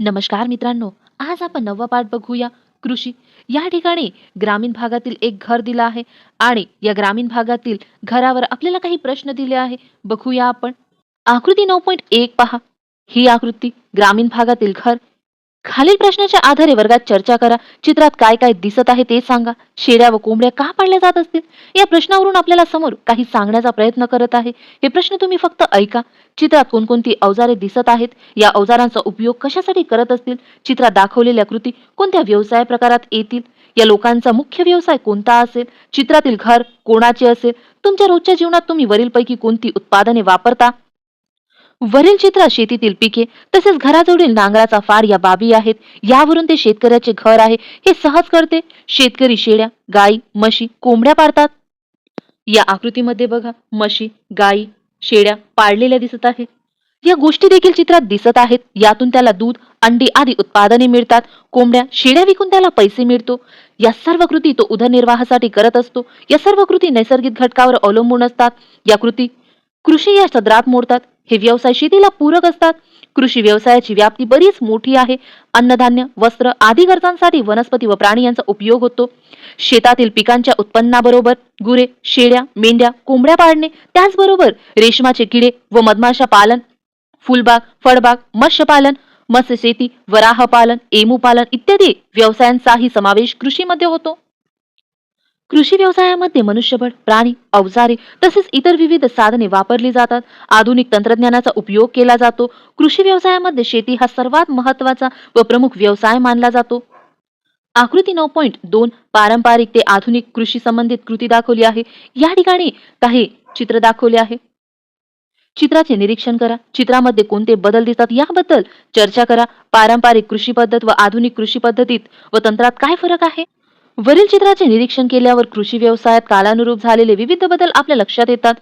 नमस्कार मित्रांनो आज आपण नववा पाठ बघूया. कृषी या ठिकाणी ग्रामीण भागातील एक घर दिलं आहे आणि या ग्रामीण भागातील घरावर आपल्याला काही प्रश्न दिले आहे. बघूया आपण. आकृती नऊ पॉईंट एक पहा. ही आकृती ग्रामीण भागातील घर खालील प्रश्नाच्या आधारे वर्गात चर्चा करा. चित्रात काय काय दिसत आहे ते सांगा. शेळ्या व कोंबड्या का पाळल्या जात असतील? या प्रश्नावरून आपल्याला समोर काही सांगण्याचा प्रयत्न करत आहे. हे प्रश्न तुम्ही फक्त ऐका. चित्रात कोणकोणती अवजारे दिसत आहेत? या अवजारांचा उपयोग कशासाठी करत असतील? चित्रात दाखवलेल्या कृती कोणत्या व्यवसाय प्रकारात येतील? या लोकांचा मुख्य व्यवसाय कोणता असेल? चित्रातील घर कोणाचे असेल? तुमच्या रोजच्या जीवनात तुम्ही वरीलपैकी कोणती उत्पादने वापरता? वरील चित्रात शेतीतील पिके तसेच घराजवळील नांगराचा फार या बाबी आहेत. यावरून ते शेतकऱ्याचे घर आहे हे सहज करते. शेतकरी शेळ्या गाई म्हशी कोंबड्या पाळतात. या आकृतीमध्ये बघा म्हशी गाई शेळ्या पाळलेल्या दिसत आहे. या गोष्टी देखील चित्रात दिसत आहेत. यातून त्याला दूध अंडी आदी उत्पादने मिळतात. कोंबड्या शेळ्या विकून त्याला पैसे मिळतो. या सर्व कृती तो उदरनिर्वाहासाठी करत असतो. या सर्व कृती नैसर्गिक घटकावर अवलंबून असतात. या कृती कृषी या सदरात मोडतात. हे व्यवसाय शेतीला पूरक असतात. कृषी व्यवसायाची व्याप्ती बरीच मोठी आहे. अन्नधान्य वस्त्र आदी गरजांसाठी वनस्पती व प्राणी यांचा उपयोग होतो. शेतातील पिकांच्या उत्पन्नाबरोबर गुरे शेळ्या मेंढ्या कोंबड्या पाळणे त्याचबरोबर रेशमाचे किडे व मधमाशा पालन फुलबाग फळबाग मत्स्यपालन मत्स्यशेती वराह पालन एमू पालन इत्यादी व्यवसायांचाही समावेश कृषीमध्ये होतो. कृषी व्यवसायामध्ये मनुष्यबळ प्राणी अवजारे तसेच इतर विविध साधने वापरली जातात. आधुनिक तंत्रज्ञानाचा उपयोग केला जातो. कृषी व्यवसायामध्ये शेती हा सर्वात महत्त्वाचा व प्रमुख व्यवसाय मानला जातो. आकृती नऊ पॉईंट दोन पारंपरिक ते आधुनिक कृषी संबंधित कृती दाखवली आहे. या ठिकाणी काही चित्र दाखवले आहे. चित्राचे निरीक्षण करा. चित्रामध्ये कोणते बदल दिसतात याबद्दल चर्चा करा. पारंपरिक कृषी पद्धत व आधुनिक कृषी पद्धतीत व तंत्रात काय फरक आहे? वरील चित्राचे निरीक्षण केल्यावर कृषी व्यवसायात कालानुरूप झालेले विविध बदल आपल्या लक्षात येतात.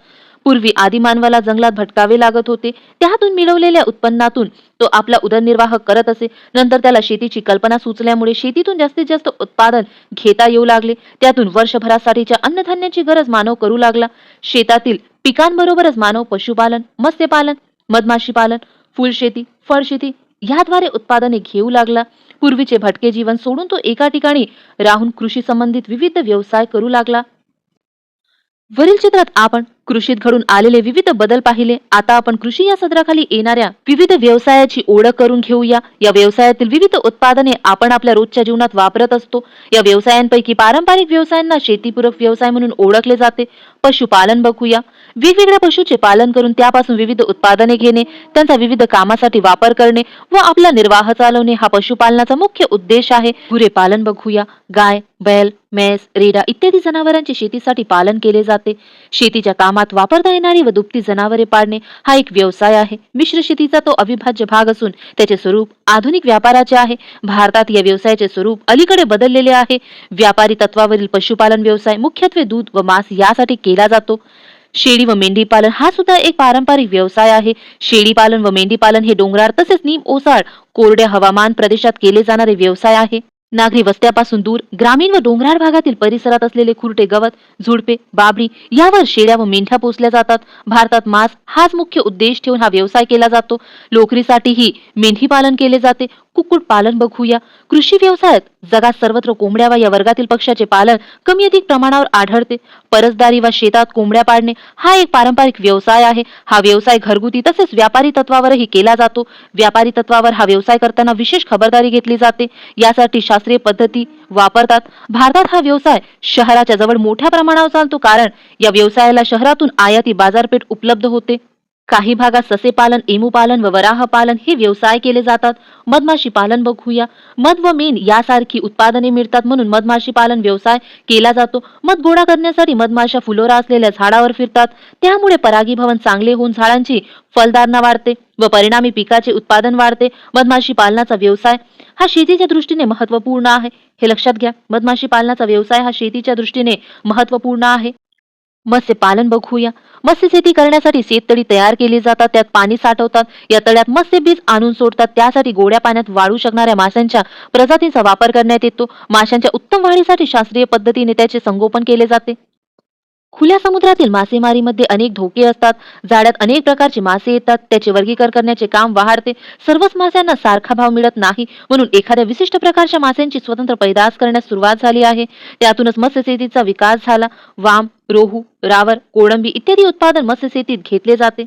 पूर्वी आदिमानवाला जंगलात भटकावे लागत होते. त्यातून मिळवलेल्या उत्पन्नातून तो आपला उदरनिर्वाह करत असे. नंतर त्याला शेतीची कल्पना सुचल्यामुळे शेतीतून जास्तीत जास्त उत्पादन घेता येऊ लागले. त्यातून वर्षभरासाठीच्या अन्नधान्याची गरज मानव करू लागला. शेतातील पिकांबरोबरच मानव पशुपालन मत्स्यपालन मधमाशी पालन फुलशेती फळशेती याद्वारे उत्पादने घेऊ लागला. पूर्वीचे भटके जीवन सोडून तो एका ठिकाणी राहून कृषी संबंधित विविध व्यवसाय करू लागला. वरील चित्रात आपण कृषीत घडून आलेले विविध बदल पाहिले. आता आपण कृषी या सदराखाली येणाऱ्या विविध व्यवसायाची ओळख करून घेऊया. या व्यवसायातील विविध उत्पादने आपण आपल्या रोजच्या जीवनात वापरत असतो. या व्यवसायांपैकी पारंपरिक व्यवसायांना शेतीपूरक व्यवसाय म्हणून ओळखले जाते. पशुपालन बघूया. वेगवेगळ्या पशुचे पालन करून त्यापासून विविध उत्पादने घेणे त्यांचा विविध कामासाठी वापर करणे व आपला निर्वाह चालवणे हा पशुपालनाचा मुख्य उद्देश आहे. गुरे पालन बघूया. गाय बैल म्हैस रेडा इत्यादी जनावरांचे शेतीसाठी पालन केले जाते. शेतीच्या कामात वापरता येणारी व दुभती जनावरे पाळणे हा एक व्यवसाय आहे. मिश्र शेतीचा तो अविभाज्य भाग असून त्याचे स्वरूप आधुनिक व्यापाराचे आहे. भारतात या व्यवसायाचे स्वरूप अलीकडे बदललेले आहे. व्यापारी तत्वावरील पशुपालन व्यवसाय मुख्यत्वे दूध व मांस यासाठी केला जातो. शेळी व मेंढी पालन हा सुद्धा एक पारंपरिक व्यवसाय आहे. शेळी पालन व मेंढी पालन हे डोंगराळ तसेच नीम ओसाळ कोरड्या हवामान प्रदेशात केले जाणारे व्यवसाय आहे. नागरी वस्त्यापासून दूर ग्रामीण व डोंगराळ भागातील परिसरात असलेले खुरटे गवत झुडपे बाबरी यावर शेळ्या व मेंढ्या पोचल्या जातात. भारतात मांस हाच मुख्य उद्देश ठेवून हा व्यवसाय केला जातो. लोकरीसाठीही मेंढी पालन केले जाते. कुक्कुट पालन बघूया. कृषी व्यवसायात जगात सर्वत्र कोंबड्या वा या वर्गातील पक्षाचे पालन कमी अधिक प्रमाणावर आढळते. परसदारी वा शेतात कोंबड्या पाळणे हा एक पारंपरिक व्यवसाय आहे. हा व्यवसाय घरगुती तसेच व्यापारी तत्वावरही केला जातो. व्यापारी तत्वावर हा व्यवसाय करताना विशेष खबरदारी घेतली जाते. यासाठी शास्त्रीय पद्धती वापरतात. भारतात हा व्यवसाय शहराच्या जवळ मोठ्या प्रमाणावर चालतो कारण या व्यवसायाला शहरातून आयाती बाजारपेठ उपलब्ध होते. काही भागात ससे पालन एमू पालन व वराह पालन हे व्यवसाय केले जातात. मधमाशी पालन बघूया. मध व मेण यासारखी उत्पादने मिळतात म्हणून मधमाशी पालन व्यवसाय केला जातो. मध गोळा करण्यासाठी मधमाशा फुलोरा असलेल्या झाडावर फिरतात. त्यामुळे परागीभवन चांगले होऊन झाडांची फलधारणा वाढते व परिणामी पिकाचे उत्पादन वाढते. मधमाशी पालनाचा व्यवसाय हा शेतीच्या दृष्टीने महत्त्वपूर्ण आहे. हे लक्षात घ्या. मधमाशी पालनाचा व्यवसाय हा शेतीच्या दृष्टीने महत्त्वपूर्ण आहे. मत्स्यपालन बघूया. मत्स्यशेती करण्यासाठी शेततळी तयार केली जातात त्यात पाणी साठवतात. या तळ्यात मत्स्यबीज आणून सोडतात. त्यासाठी गोड्या पाण्यात वाढू शकणाऱ्या माशांच्या प्रजातींचा वापर करण्यात येतो. माशांच्या उत्तम वाढीसाठी शास्त्रीय पद्धतीने त्याचे संगोपन केले जाते. खुल्या समुद्रातील मासेमारीमध्ये अनेक धोके असतात. जाळ्यात अनेक प्रकारचे मासे येतात. त्याचे वर्गीकरण करण्याचे काम वाढते. सर्वच माशांना सारखा भाव मिळत नाही. म्हणून एखाद्या विशिष्ट प्रकारच्या माशांची स्वतंत्र पैदास करण्यास सुरुवात झाली आहे. त्यातूनच मत्स्यशेतीचा विकास झाला. वाम रोहू रावर कोळंबी इत्यादी उत्पादन मत्स्यशेतीत घेतले जाते.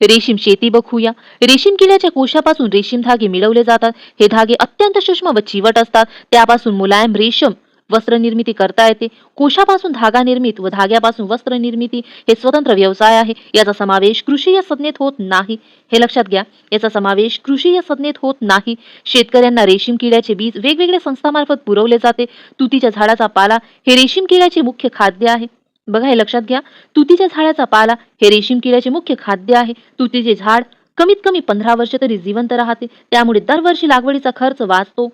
रेशीम शेती बघूया. रेशीम किड्याच्या कोशापासून रेशीम धागे मिळवले जातात. हे धागे अत्यंत सूक्ष्म व चिवट असतात. त्यापासून मुलायम रेशम वस्त्र निर्मिती करता येते. कोशापासून धागा निर्मित व धाग्यापासून वस्त्र निर्मिती हे स्वतंत्र व्यवसाय आहे. याचा समावेश कृषी या संज्ञेत होत नाही. हे लक्षात घ्या. याचा समावेश कृषी या संज्ञेत होत नाही. शेतकऱ्यांना रेशीम किड्याचे बीज वेगवेगळ्या संस्थामार्फत पुरवले जाते. तुतीच्या झाडाचा पाला हे रेशीम किड्याचे मुख्य खाद्य आहे. बघा हे लक्षात घ्या. तुतीच्या झाडाचा पाला हे रेशीम किड्याचे मुख्य खाद्य आहे. तुतीचे झाड कमीत कमी पंधरा वर्ष तरी जिवंत राहते. त्यामुळे दरवर्षी लागवडीचा खर्च वाचतो.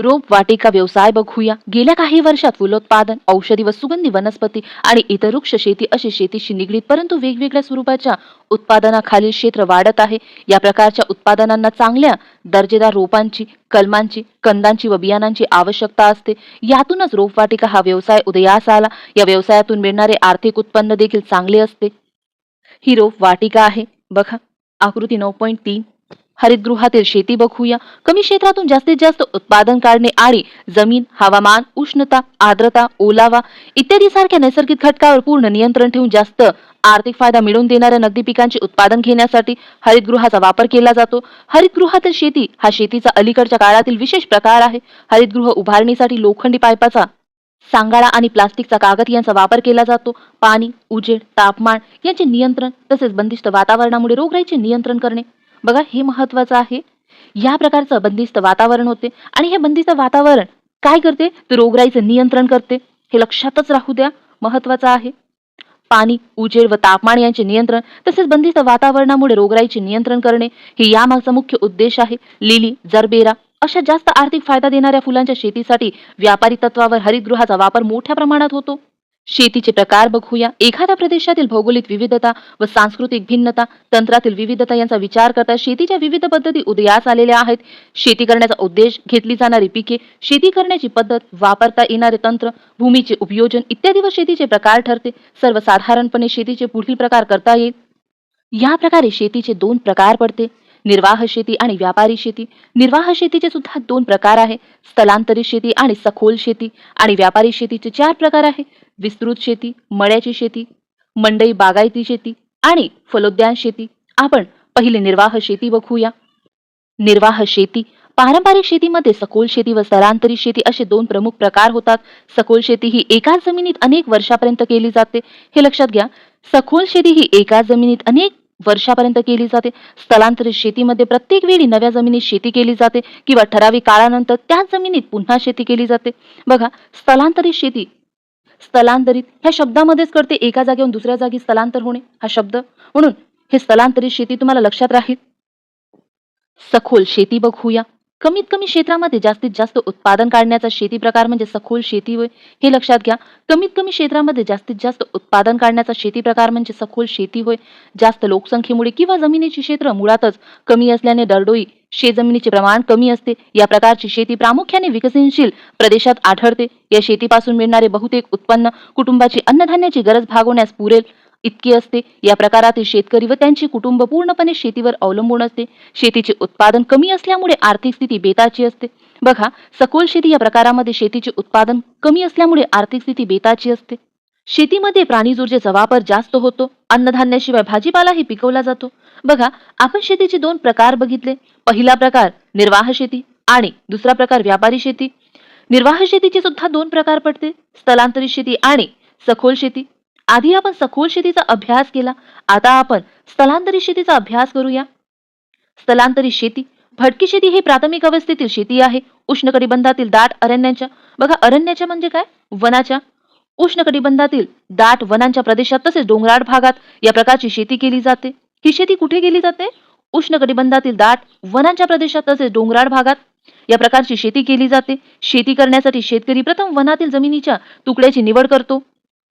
रोप वाटिका व्यवसाय बघूया. गेल्या काही वर्षात फुलोत्पादन औषधी व सुगंधी वनस्पती आणि इतर वृक्ष शेती अशी शेतीशी निगडीत परंतु वेगवेगळ्या स्वरूपाच्या उत्पादनाखालील क्षेत्र वाढत आहे. या प्रकारच्या उत्पादनांना चांगल्या दर्जेदार रोपांची कलमांची कंदांची व बियाणांची आवश्यकता असते. यातूनच रोपवाटिका हा व्यवसाय उदयास आला. या व्यवसायातून मिळणारे आर्थिक उत्पन्न देखील चांगले असते. ही रोप वाटिका आहे. बघा आकृती नऊ पॉईंट तीन. हरितगृहातील शेती बघूया. कमी क्षेत्रातून जास्तीत जास्त उत्पादन काढणे आणि जमीन हवामान उष्णता आर्द्रता ओलावा इत्यादी सारख्या नैसर्गिक घटकावर पूर्ण नियंत्रण ठेवून जास्त आर्थिक फायदा मिळवून देणाऱ्या नगदी पिकांचे उत्पादन घेण्यासाठी हरितगृहाचा वापर केला जातो. हरितगृहातील शेती हा शेतीचा अलीकडच्या काळातील विशेष प्रकार आहे. हरितगृह उभारणीसाठी लोखंडी पाईपाचा सांगाडा आणि प्लास्टिकचा कागद यांचा वापर केला जातो. पाणी उजेड तापमान यांचे नियंत्रण तसेच बंदिस्त वातावरणामुळे रोगराईचे नियंत्रण करणे. बघा हे महत्वाचं आहे. या प्रकारचं बंदिस्त वातावरण होते. आणि हे बंदिस्त वातावरण काय करते? तर रोगराईचं नियंत्रण करते. हे लक्षातच राहू द्या महत्वाचं आहे. पाणी उजेड व तापमान यांचे नियंत्रण तसेच बंदिस्त वातावरणामुळे रोगराईचे नियंत्रण करणे हे यामागचा मुख्य उद्देश आहे. लिली जरबेरा अशा जास्त आर्थिक फायदा देणाऱ्या फुलांच्या शेतीसाठी व्यापारी तत्वावर हरितगृहाचा वापर मोठ्या प्रमाणात होतो. शेतीचे प्रकार बघूया. एखाद्या प्रदेशातील भौगोलिक विविधता व सांस्कृतिक भिन्नता तंत्रातील विविधता यांचा विचार करता शेतीच्या विविध पद्धती उदयास आलेल्या आहेत. शेती करण्याचा उद्देश घेतली जाणारी पिके शेती करण्याची पद्धत वापरता येणारे तंत्र भूमीचे उपयोजन इत्यादी व शेतीचे प्रकार ठरते. सर्वसाधारणपणे शेतीचे पुढील प्रकार करता येईल. या प्रकारे शेतीचे दोन प्रकार पडते. निर्वाह शेती आणि व्यापारी शेती. निर्वाह शेतीचे सुद्धा दोन प्रकार आहे. स्थलांतरित शेती आणि सखोल शेती आणि व्यापारी शेतीचे चार प्रकार आहे. विस्तृत शेती मळ्याची शेती मंडई बागायती शेती आणि फलोद्यान शेती. आपण पहिले निर्वाह शेती बघूया. निर्वाह शेती पारंपरिक शेतीमध्ये सखोल शेती व स्थलांतरित शेती असे दोन प्रमुख प्रकार होतात. सखोल शेती ही एकाच जमिनीत अनेक वर्षापर्यंत केली जाते. हे लक्षात घ्या. सखोल शेती ही एकाच जमिनीत अनेक वर्षापर्यंत केली जाते. स्थलांतरित शेतीमध्ये प्रत्येक वेळी नव्या जमिनीत शेती केली जाते किंवा ठराविक काळानंतर त्याच जमिनीत पुन्हा शेती केली जाते. बघा स्थलांतरित शेती स्थलांतरित ह्या शब्दामध्येच करते एका जागेहून दुसऱ्या जागी स्थलांतर होणे हा शब्द. म्हणून हे स्थलांतरित शेती तुम्हाला लक्षात राहील. सखोल शेती बघूया. कमीत कमी क्षेत्रामध्ये जास्तीत जास्त उत्पादन काढण्याचा शेती प्रकार म्हणजे सखोल शेती होय हे लक्षात घ्या. कमीत कमी क्षेत्रामध्ये जास्तीत जास्त उत्पादन काढण्याचा शेती प्रकार म्हणजे सखोल शेती होय. जास्त लोकसंख्येमुळे किंवा जमिनीचे क्षेत्र मुळातच कमी असल्याने दरडोई शेतजमिनीचे प्रमाण कमी असते. या प्रकारची शेती प्रामुख्याने विकसनशील प्रदेशात आढळते. या शेतीपासून मिळणारे बहुतेक उत्पन्न कुटुंबाची अन्नधान्याची गरज भागवण्यास पुरेल. इतकी असते. या प्रकारातील शेतकरी व त्यांची कुटुंब पूर्णपणे शेतीवर अवलंबून असते. शेतीचे उत्पादन कमी असल्यामुळे आर्थिक स्थिती बेताची असते. बघा सखोल शेती या प्रकारामध्ये शेतीचे उत्पादन कमी असल्यामुळे आर्थिक स्थिती बेताची असते. शेतीमध्ये प्राणीज ऊर्जेचा वापर जास्त होतो. अन्नधान्याशिवाय भाजीपालाही पिकवला जातो. बघा आपण शेतीचे दोन प्रकार बघितले. पहिला प्रकार निर्वाह शेती आणि दुसरा प्रकार व्यापारी शेती. निर्वाह शेतीचे सुद्धा दोन प्रकार पडते. स्थलांतरित शेती आणि सखोल शेती. आधी आपण सखोल शेतीचा अभ्यास केला. आता आपण स्थलांतरित शेतीचा अभ्यास करूया. स्थलांतरित शेती भटकी शेती ही प्राथमिक अवस्थेतील शेती आहे. उष्णकटिबंधातील दाट अरण्याच्या बघा अरण्याच्या म्हणजे काय? वनाच्या. उष्णकटिबंधातील दाट वनांच्या प्रदेशात तसेच डोंगराळ भागात या प्रकारची शेती केली जाते. ही शेती कुठे केली जाते? उष्णकटिबंधातील दाट वनांच्या प्रदेशात तसेच डोंगराळ भागात या प्रकारची शेती केली जाते. शेती करण्यासाठी शेतकरी प्रथम वनातील जमिनीच्या तुकड्याची निवड करतो.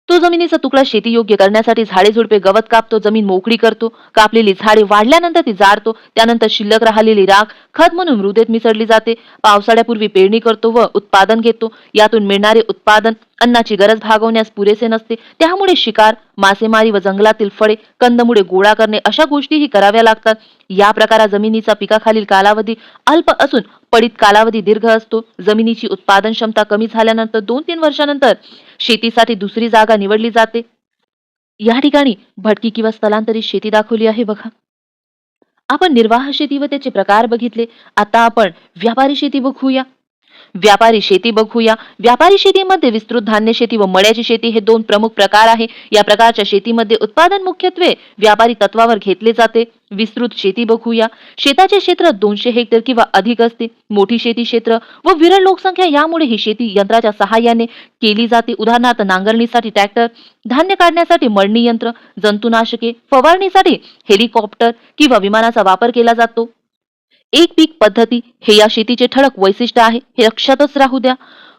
तो जमिनीचा तुकडा शेती योग्य करण्यासाठी झाडे झुडपे गवत कापतो जमीन मोकळी करतो कापलेली झाडे वाढल्यानंतर ती जाडतो त्यानंतर शिल्लक राहिलेली राख खत म्हणून मृदेत मिसळली जाते पावसाळ्यापूर्वी पेरणी करतो व उत्पादन घेतो यातून मिळणारे उत्पादन अन्नाची गरज भागवण्यास पुरेसे नसते त्यामुळे शिकार मासेमारी व जंगलातील फळे कंदमुळे गोळा करणे अशा गोष्टीही कराव्या लागतात. या प्रकारा जमिनीचा पिकाखालील कालावधी अल्प असून पडीत कालावधी दीर्घ असतो. जमिनीची उत्पादन क्षमता कमी झाल्यानंतर दोन तीन वर्षानंतर शेतीसाठी दुसरी जागा निवडली जाते. या ठिकाणी भटकी किंवा स्थलांतरित शेती दाखवली आहे बघा. आपण निर्वाह शेती व त्याचे प्रकार बघितले. आता आपण व्यापारी शेती बघूया. व्यापारी शेती बघूया. व्यापारी शेतीमध्ये विस्तृत धान्य शेती व मळ्याची शेती हे दोन प्रमुख प्रकार आहे. या प्रकारच्या शेतीमध्ये उत्पादन मुख्यत्वे व्यापारी तत्वावर घेतले जाते. विस्तृत शेती बघूया. शेताचे क्षेत्र दोनशे हेक्टर किंवा अधिक असते. मोठी शेती क्षेत्र व विरळ लोकसंख्या यामुळे ही शेती यंत्राच्या सहाय्याने केली जाते. उदाहरणार्थ नांगरणीसाठी ट्रॅक्टर धान्य काढण्यासाठी मळणी यंत्र जंतुनाशके फवारणीसाठी हेलिकॉप्टर किंवा विमानाचा वापर केला जातो. एक पीक पद्धती हे या शेतीचे ठळक वैशिष्ट्य आहे हे लक्षातच राहू द्या.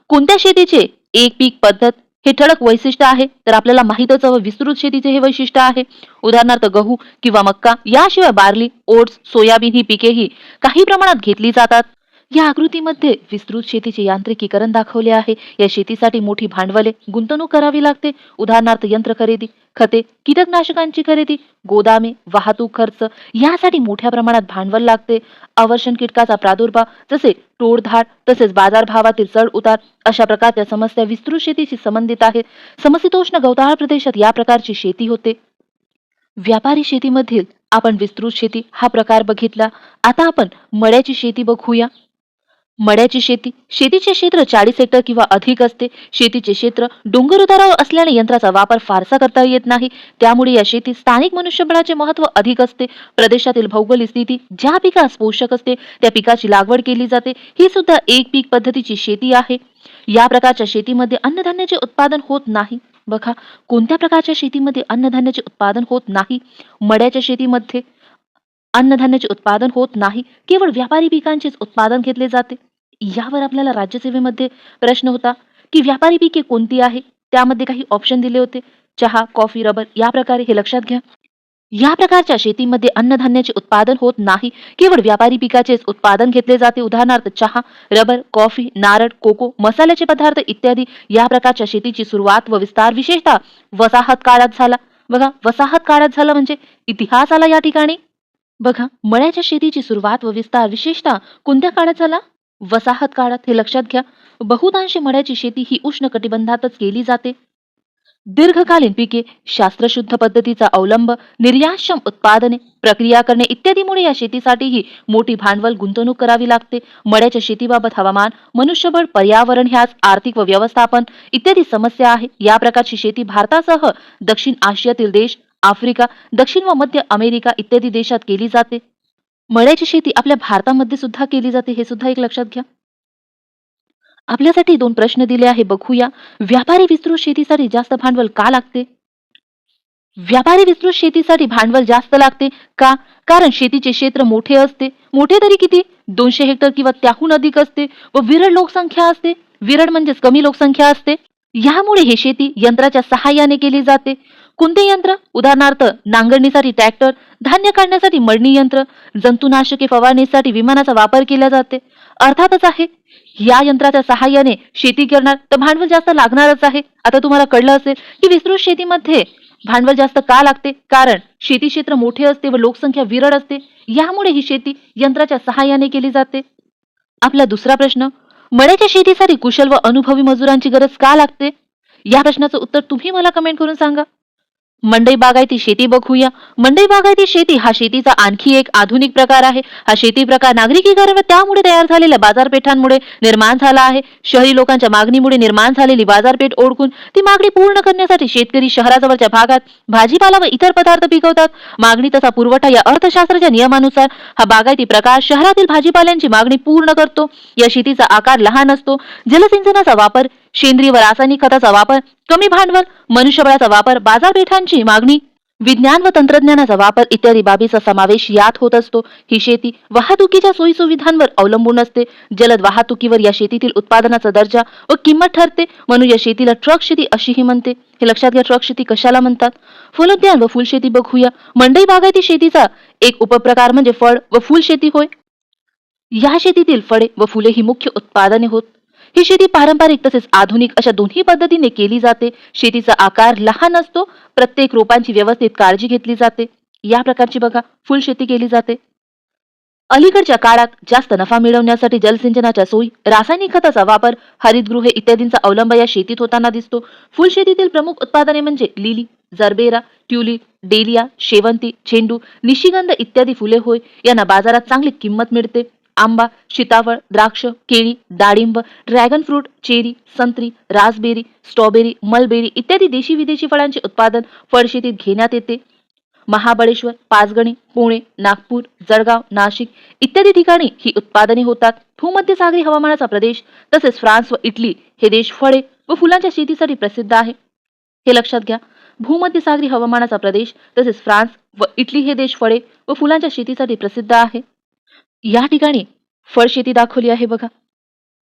कोणत्या शेतीचे एक पीक पद्धत हे ठळक वैशिष्ट्य आहे तर आपल्याला माहीतच हवं विस्तृत शेतीचे हे वैशिष्ट्य आहे. उदाहरणार्थ गहू किंवा मक्का याशिवाय बार्ली ओट्स सोयाबीन ही पिकेही काही प्रमाणात घेतली जातात. या आकृतीमध्ये विस्तृत शेतीचे यांत्रिकीकरण दाखवले आहे. या शेतीसाठी मोठी भांडवले गुंतवणूक करावी लागते. उदाहरणार्थ यंत्र खरेदी खते कीटकनाशकांची खरेदी गोदामे वाहतूक खर्च यासाठी मोठ्या प्रमाणात भांडवल लागते. आवर्षण कीटकाचा प्रादुर्भाव जसे टोळधाड तसेच बाजारभावातील चढ उतार अशा प्रकारच्या समस्या विस्तृत शेतीशी संबंधित आहेत. समशीतोष्ण गवताळ प्रदेशात या प्रकारची शेती होते. व्यापारी शेतीमधील आपण विस्तृत शेती हा प्रकार बघितला. आता आपण मळ्याची शेती बघूया. मड्याची शेती. शेतीचे क्षेत्र चाळीस हेक्टर किंवा अधिक असते. शेतीचे क्षेत्र डोंगर उतारावर असल्याने यंत्राचा वापर फारसा करता येत नाही. त्यामुळे या शेतीत स्थानिक मनुष्यबळाचे महत्त्व अधिक असते. प्रदेशातील भौगोलिक स्थिती ज्या पिकास पोषक असते त्या पिकाची लागवड केली जाते. ही सुद्धा एक पीक पद्धतीची शेती आहे. या प्रकारच्या शेतीमध्ये अन्नधान्याचे उत्पादन होत नाही. बघा कोणत्या प्रकारच्या शेतीमध्ये अन्नधान्याचे उत्पादन होत नाही? मड्याच्या शेतीमध्ये अन्नधान्याचे उत्पादन होत नाही केवळ व्यापारी पिकांचेच उत्पादन घेतले जाते. यावर आपल्याला राज्यसेवेमध्ये प्रश्न होता की व्यापारी पिके कोणती आहे? त्यामध्ये काही ऑप्शन दिले होते. चहा कॉफी रबर या प्रकारे हे लक्षात घ्या. या प्रकारच्या शेतीमध्ये अन्नधान्याचे उत्पादन होत नाही केवळ व्यापारी पिकाचेच उत्पादन घेतले जाते. उदाहरणार्थ चहा रबर कॉफी नारळ कोको मसाल्याचे पदार्थ इत्यादी या प्रकारच्या शेतीची सुरुवात व विस्तार विशेषतः वसाहत काळात झाला. बघा वसाहत काळात झाला म्हणजे इतिहास आला या ठिकाणी. बघा मळ्याच्या शेतीची सुरुवात व विस्तार विशेषतः कोणत्या काळात झाला? वसाहत काळात हे लक्षात घ्या. बहुतांशी मळ्याची शेती ही उष्ण कटिबंधातच केली जाते. दीर्घकालीन पिके शास्त्रशुद्ध पद्धतीचा अवलंब निर्यातक्षम उत्पादने प्रक्रिया करणे इत्यादीमुळे या शेतीसाठीही मोठी भांडवल गुंतवणूक करावी लागते. मळ्याच्या शेतीबाबत हवामान मनुष्यबळ पर्यावरण ह्यास आर्थिक व व्यवस्थापन इत्यादी समस्या आहे. या प्रकारची शेती भारतासह दक्षिण आशियातील देश आफ्रिका दक्षिण व मध्य अमेरिका इत्यादी देशात केली जाते. मळ्याची शेती आपल्या भारतामध्ये सुद्धा केली जाते हे सुद्धा एक लक्षात घ्या. आपल्यासाठी दोन प्रश्न दिले आहे बघूया. व्यापारी विस्तृत शेतीसाठी जास्त भांडवल का लागते? व्यापारी विस्तृत शेतीसाठी भांडवल जास्त लागते का? कारण शेतीचे क्षेत्र मोठे असते. मोठे तरी किती? दोनशे हेक्टर किंवा त्याहून अधिक असते व विरळ लोकसंख्या असते. विरळ म्हणजेच कमी लोकसंख्या असते. यामुळे ही शेती यंत्राच्या सहाय्याने केली जाते. कोणते यंत्र? उदाहरणार्थ नांगरणीसाठी ट्रॅक्टर धान्य काढण्यासाठी मळणी यंत्र जंतुनाशके फवारणीसाठी विमानाचा वापर केला जाते. अर्थातच आहे या यंत्राच्या सहाय्याने शेती करणार तर भांडवल जास्त लागणारच आहे. आता तुम्हाला कळलं असेल की विस्तृत शेतीमध्ये भांडवल जास्त का लागते? कारण शेती क्षेत्र मोठे असते व लोकसंख्या विरळ असते. यामुळे ही शेती यंत्राच्या सहाय्याने केली जाते. आपला दुसरा प्रश्न मळ्याच्या शेतीसाठी कुशल व अनुभवी मजुरांची गरज का लागते? या प्रश्नाचं उत्तर तुम्ही मला कमेंट करून सांगा. मंडई बागायती शेती बघूया. मंडई बागायती शेती हा शेतीचा आणखी एक आधुनिक प्रकार आहे. हा शेती प्रकार नागरिकीकरण व त्यामुळे तयार झालेल्या बाजारपेठांमुळे निर्माण झाला आहे. शहरी लोकांच्या मागणीमुळे निर्माण झालेली बाजारपेठ ओळखून ती मागणी पूर्ण करण्यासाठी शेतकरी शहराजवळच्या भागात भाजीपाला व इतर पदार्थ पिकवतात. मागणी तसा पुरवठा या अर्थशास्त्राच्या नियमानुसार हा बागायती प्रकार शहरातील भाजीपाल्यांची मागणी पूर्ण करतो. या शेतीचा आकार लहान असतो. जलसिंचनाचा वापर सेंद्रिय व रासायनिक खताचा वापर कमी भांडवल मनुष्यबळाचा वापर बाजारपेठांची मागणी विज्ञान व तंत्रज्ञानाचा वापर इत्यादी बाबीचा समावेश यात होत असतो. ही शेती वाहतुकीच्या सोयीसुविधांवर अवलंबून असते. जलद वाहतुकीवर या शेतीतील उत्पादनाचा दर्जा व किंमत ठरते. म्हणून या शेतीला ट्रक शेती अशीही म्हणते. हे लक्षात घ्या ट्रक शेती कशाला म्हणतात? फलोद्यान व फुलशेती बघूया. मंडई बागायती शेतीचा एक उपप्रकार म्हणजे फळ व फुलशेती होय. या शेतीतील फळे व फुले ही मुख्य उत्पादने होत. ही शेती पारंपरिक तसेच आधुनिक अशा दोन्ही पद्धतीने केली जाते. शेतीचा आकार लहान असतो. प्रत्येक रोपांची व्यवस्थित काळजी घेतली जाते. या प्रकारची बघा फुल शेती केली जाते. अलीकडच्या काळात जास्त नफा मिळवण्यासाठी जलसिंचनाच्या सोयी रासायनिक खताचा वापर हरितगृहे इत्यादींचा अवलंब या शेतीत होताना दिसतो. फुल शेतीतील प्रमुख उत्पादने म्हणजे लिली जरबेरा ट्युलिप डेलिया शेवंती झेंडू निशिगंध इत्यादी फुले होय. यांना बाजारात चांगली किंमत मिळते. आंबा सीताफळ द्राक्ष केळी डाळिंब ड्रॅगन फ्रूट चेरी संत्री रासबेरी स्ट्रॉबेरी मलबेरी इत्यादी देशी विदेशी फळांचे उत्पादन फळशेतीत घेण्यात येते. महाबळेश्वर पाचगणी पुणे नागपूर जळगाव नाशिक इत्यादी ठिकाणी ही उत्पादने होतात. भूमध्यसागरी हवामानाचा प्रदेश तसेच फ्रान्स व इटली हे देश फळे व फुलांच्या शेतीसाठी प्रसिद्ध आहे. हे लक्षात घ्या भूमध्यसागरी हवामानाचा प्रदेश तसेच फ्रान्स व इटली हे देश फळे व फुलांच्या शेतीसाठी प्रसिद्ध आहे. या ठिकाणी फळशेती दाखवली आहे बघा.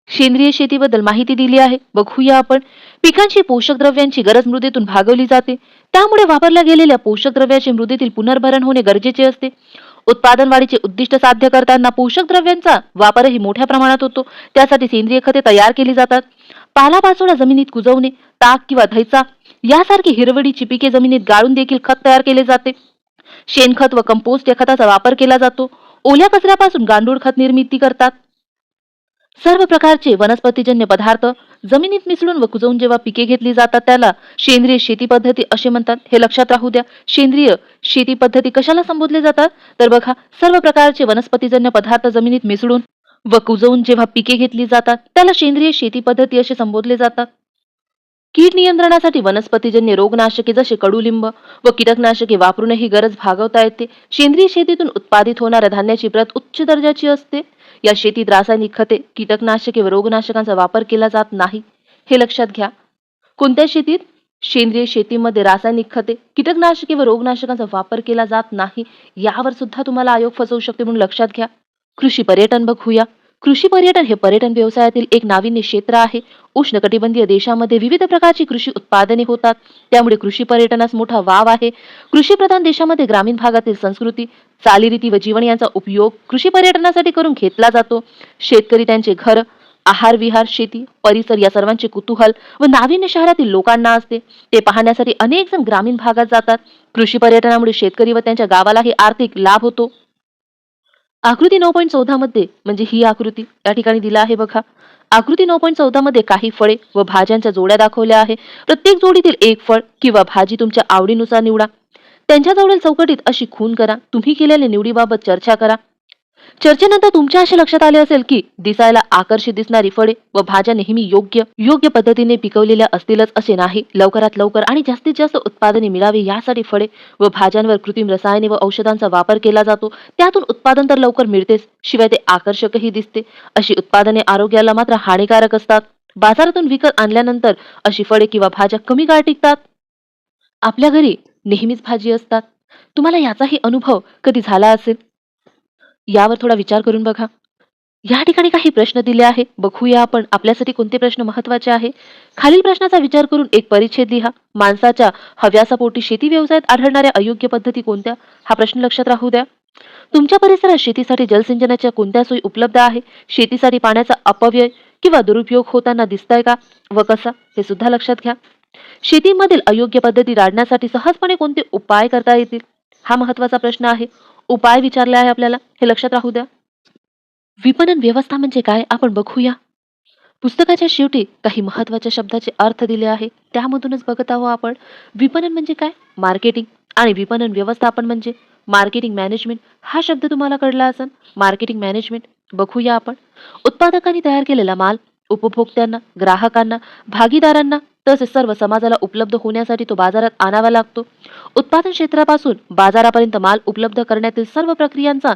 सेंद्रिय शेतीबद्दल माहिती दिली आहे. बघूया आपण. पिकांची पोषक द्रव्यांची गरज मृदेतून भागवली जाते. त्यामुळे वापरल्या गेलेल्या पोषक द्रव्याचे मृदेतील पुनर्भरण होणे गरजेचे असते. उत्पादन वाढीचे उद्दिष्ट साध्य करताना पोषक द्रव्यांचा वापरही मोठ्या प्रमाणात होतो. त्यासाठी सेंद्रिय खते तयार केली जातात. पालापाचोळा जमिनीत कुजवणे ताक किंवा धैचा यासारखी हिरवडीची पिके जमिनीत गाळून देखील खत तयार केले जाते. शेणखत व कंपोस्ट या खताचा वापर केला जातो. ओल्या कचऱ्यापासून गांडूळ खत निर्मिती करतात. सर्व प्रकारचे वनस्पतीजन्य पदार्थ जमिनीत मिसळून व कुजवून जेव्हा पिके घेतली जातात त्याला सेंद्रिय शेती पद्धती असे म्हणतात. हे लक्षात राहू द्या. सेंद्रिय शेती पद्धती कशाला संबोधले जातात? तर बघा सर्व प्रकारचे वनस्पतीजन्य पदार्थ जमिनीत मिसळून व कुजवून जेव्हा पिके घेतली जातात त्याला सेंद्रिय शेती पद्धती असे संबोधले जातात. कीड नियंत्रणासाठी वनस्पतीजन्य रोगनाशके जसे कडुलिंब व कीटकनाशके वापरूनही गरज भागवता येते. सेंद्रिय शेतीतून उत्पादित होणाऱ्या धान्याची प्रत उच्च दर्जाची असते. या शेतीत रासायनिक खते कीटकनाशके व रोगनाशकांचा वापर केला जात नाही. हे लक्षात घ्या. कोणत्या शेतीत? सेंद्रिय शेतीमध्ये रासायनिक खते कीटकनाशके व रोगनाशकांचा वापर केला जात नाही. यावर सुद्धा तुम्हाला आयोग फसवू शकते म्हणून लक्षात घ्या. कृषी पर्यटन बघूया. कृषी पर्यटन हे पर्यटन व्यवसायातील एक नाविन्य क्षेत्र आहे. उष्णकटिबंधीय देशामध्ये विविध प्रकारची कृषी उत्पादने होतात. त्यामुळे कृषी पर्यटनास मोठा वाव आहे. कृषी प्रधान देशामध्ये ग्रामीण भागातील संस्कृती चालीरीती व जीवन यांचा उपयोग कृषी पर्यटनासाठी करून घेतला जातो. शेतकरी त्यांचे घर आहार विहार शेती परिसर या सर्वांचे कुतूहल व नाविन्य शहरातील लोकांना असते. ते पाहण्यासाठी अनेक जण ग्रामीण भागात जातात. कृषी पर्यटनामुळे शेतकरी व त्यांच्या गावालाही आर्थिक लाभ होतो. आकृती नऊ पॉईंट चौदा मध्ये म्हणजे ही आकृती या ठिकाणी दिला आहे बघा. आकृती नऊ पॉईंट चौदा मध्ये काही फळे व भाज्यांच्या जोड्या दाखवल्या आहे. प्रत्येक जोडीतील एक फळ किंवा भाजी तुमच्या आवडीनुसार निवडा. त्यांच्याजवळील चौकटीत अशी खून करा. तुम्ही केलेल्या निवडीबाबत चर्चा करा. चर्चेनंतर तुमच्या असे लक्षात आले असेल की दिसायला आकर्षित दिसणारी फळे व भाज्या नेहमी योग्य योग्य पद्धतीने पिकवलेल्या असतीलच असे नाही. लवकरात लवकर आणि जास्तीत जास्त उत्पादने मिळावी यासाठी फळे व भाज्यांवर कृत्रिम रसायने व औषधांचा वापर केला जातो. त्यातून उत्पादन तर लवकर मिळतेच शिवाय ते आकर्षकही दिसते. अशी उत्पादने आरोग्याला मात्र हानिकारक असतात. बाजारातून विकत आणल्यानंतर अशी फळे किंवा भाज्या कमी काळ टिकतात? आपल्या घरी नेहमीच भाजी असतात. तुम्हाला याचाही अनुभव कधी झाला असेल? यावर थोडा विचार करून बघा. या ठिकाणी काही प्रश्न दिले आहे. बघूया आपण आपल्यासाठी कोणते प्रश्न महत्त्वाचे आहे. खालील प्रश्नाचा विचार करून एक परिच्छेद लिहा. माणसाच्या हव्यासापोटी शेती व्यवसायात आढळणाऱ्या अयोग्य पद्धती कोणत्या? हा प्रश्न लक्षात राहू द्या. तुमच्या परिसरात शेतीसाठी जलसिंचनाच्या कोणत्या सोयी उपलब्ध आहे? शेतीसाठी पाण्याचा अपव्यय किंवा दुरुपयोग होताना दिसताय का? व कसा? हे सुद्धा लक्षात घ्या. शेतीमधील अयोग्य पद्धती राडण्यासाठी सहजपणे कोणते उपाय करता येतील? हा महत्त्वाचा प्रश्न आहे. उपाय विचारले आहे आपल्याला? हे लक्षात राहू द्या. विपणन व्यवस्था म्हणजे काय? आपण बघूया. पुस्तकाच्या शेवटी काही महत्त्वाच्या शब्दाचे अर्थ दिले आहे. त्यामधूनच बघत आहोत आपण. विपणन म्हणजे काय? मार्केटिंग. आणि विपणन व्यवस्थापन म्हणजे? Marketing management. हा शब्द तुम्हाला कळला असेल. Marketing management. बघूया आपण. उत्पादकांनी तयार केलेला माल उपभोक्त्यांना ग्राहकांना भागीदारांना तसेच सर्व समाजाला उपलब्ध होण्यासाठी तो बाजारात आणावा लागतो. उत्पादन क्षेत्रापासून बाजारापर्यंत माल उपलब्ध करण्यातील सर्व प्रक्रियांचा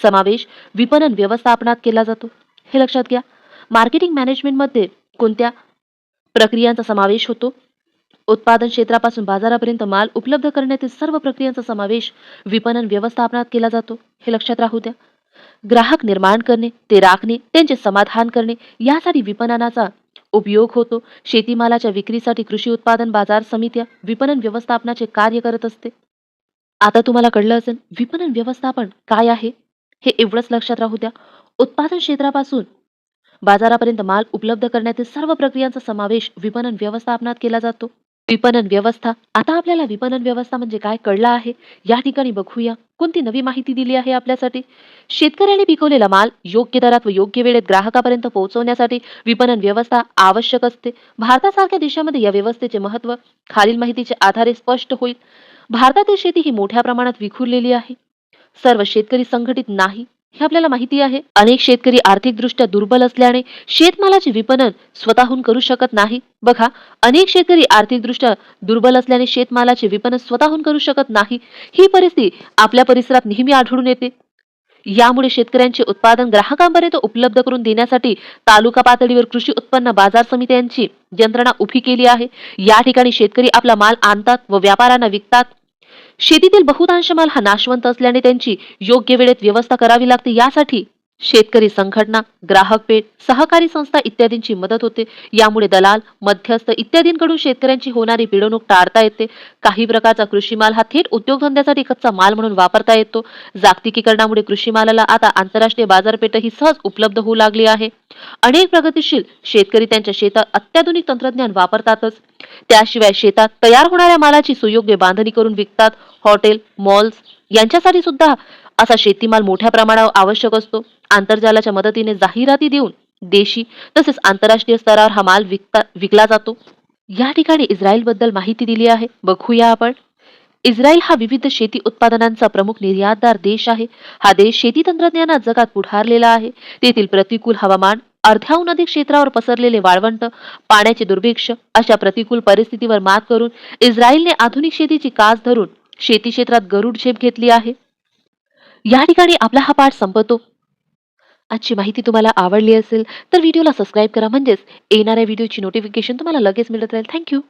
समावेश विपणन व्यवस्थापनात केला जातो. हे लक्षात घ्या. मार्केटिंग मॅनेजमेंटमध्ये कोणत्या प्रक्रियांचा समावेश होतो? उत्पादन क्षेत्रापासून बाजारापर्यंत माल उपलब्ध करण्यातील सर्व प्रक्रियांचा समावेश विपणन व्यवस्थापनात केला जातो. हे लक्षात राहू द्या. ग्राहक निर्माण करणे ते राखणे त्यांचे समाधान करणे यासाठी विपणनाचा उपयोग होतो. शेतीमालाच्या विक्रीसाठी कृषी उत्पादन बाजार समित्या विपणन व्यवस्थापनाचे कार्य करत असते. आता तुम्हाला कळलं असेल विपणन व्यवस्थापन काय आहे? हे एवढंच लक्षात राहू द्या. उत्पादन क्षेत्रापासून बाजारापर्यंत माल उपलब्ध करण्यातील सर्व प्रक्रियांचा समावेश विपणन व्यवस्थापनात केला जातो. विपणन व्यवस्था आता आपल्याला विपणन व्यवस्था म्हणजे काय कळलं आहे? या ठिकाणी बघूया. कोणती नवी माहिती दिली आहे आपल्यासाठी? शेतकऱ्याने पिकवलेला माल योग्य दरात व योग्य वेळेत ग्राहकापर्यंत पोहोचवण्यासाठी विपणन व्यवस्था आवश्यक असते. भारतासारख्या देशामध्ये या व्यवस्थेचे महत्त्व खालील माहितीच्या आधारे स्पष्ट होईल. भारतातील शेती ही मोठ्या प्रमाणात विखुरलेली आहे. सर्व शेतकरी संघटित नाही. हे आपल्याला माहिती आहे. अनेक शेतकरी आर्थिकदृष्ट्या दुर्बल असल्याने शेतमालाचे विपणन स्वतःहून करू शकत नाही. बघा अनेक शेतकरी आर्थिकदृष्ट्या दुर्बल असल्याने शेतमालाचे विपणन स्वतःहून करू शकत नाही. ही परिस्थिती आपल्या परिसरात नेहमी आढळून येते. यामुळे शेतकऱ्यांचे उत्पादन ग्राहकांपर्यंत उपलब्ध करून देण्यासाठी तालुका पातळीवर कृषी उत्पन्न बाजार समित्यांची यंत्रणा उभी केली आहे. या ठिकाणी शेतकरी आपला माल आणतात व व्यापाऱ्यांना विकतात. शेतीतील बहुतांश माल हा नाशवंत असल्याने त्यांची योग्य वेळेत व्यवस्था करावी लागते. यासाठी शेतकरी संघटना ग्राहक पेठ सहकारी संस्था इत्यादींची मदत होते. यामुळे दलाल मध्यस्थ इत्यादींकडून शेतकऱ्यांची होणारी पिळवणूक टाळता येते. काही प्रकारचा कृषी माल हा थेट उद्योगधंद्यासाठी कच्चा माल म्हणून वापरता येतो. जागतिकीकरणामुळे कृषी मालाला आता आंतरराष्ट्रीय बाजारपेठही सहज उपलब्ध होऊ लागली आहे. अनेक प्रगतीशील शेतकरी त्यांच्या शेतात अत्याधुनिक तंत्रज्ञान वापरतातच. त्याशिवाय शेतात तयार होणाऱ्या मालाची सुयोग्य बांधणी करून विकतात. हॉटेल मॉल्स यांच्यासाठी सुद्धा असा शेतीमाल मोठ्या प्रमाणावर आवश्यक असतो. आंतरजालाच्या मदतीने जाहिराती देऊन देशी तसेच आंतरराष्ट्रीय स्तरावर हा माल विकता विकला जातो. या ठिकाणी इस्रायलबद्दल माहिती दिली आहे. बघूया आपण. इस्रायल हा विविध शेती उत्पादनांचा प्रमुख निर्यातदार देश आहे. हा देश शेती तंत्रज्ञानात जगात पुढारलेला आहे. तेथील प्रतिकूल हवामान अर्ध्याहून अधिक क्षेत्रावर पसरलेले वाळवंट पाण्याचे दुर्भिक्ष अशा प्रतिकूल परिस्थितीवर मात करून इस्रायलने आधुनिक शेतीची कास धरून शेती क्षेत्रात गरुड झेप घेतली आहे. या ठिकाणी आपला हा पाठ संपतो. आजची माहिती तुम्हाला आवडली असेल तर व्हिडिओला सबस्क्राईब करा. म्हणजेच येणाऱ्या व्हिडिओची नोटिफिकेशन तुम्हाला लगेच मिळत राहील. थँक्यू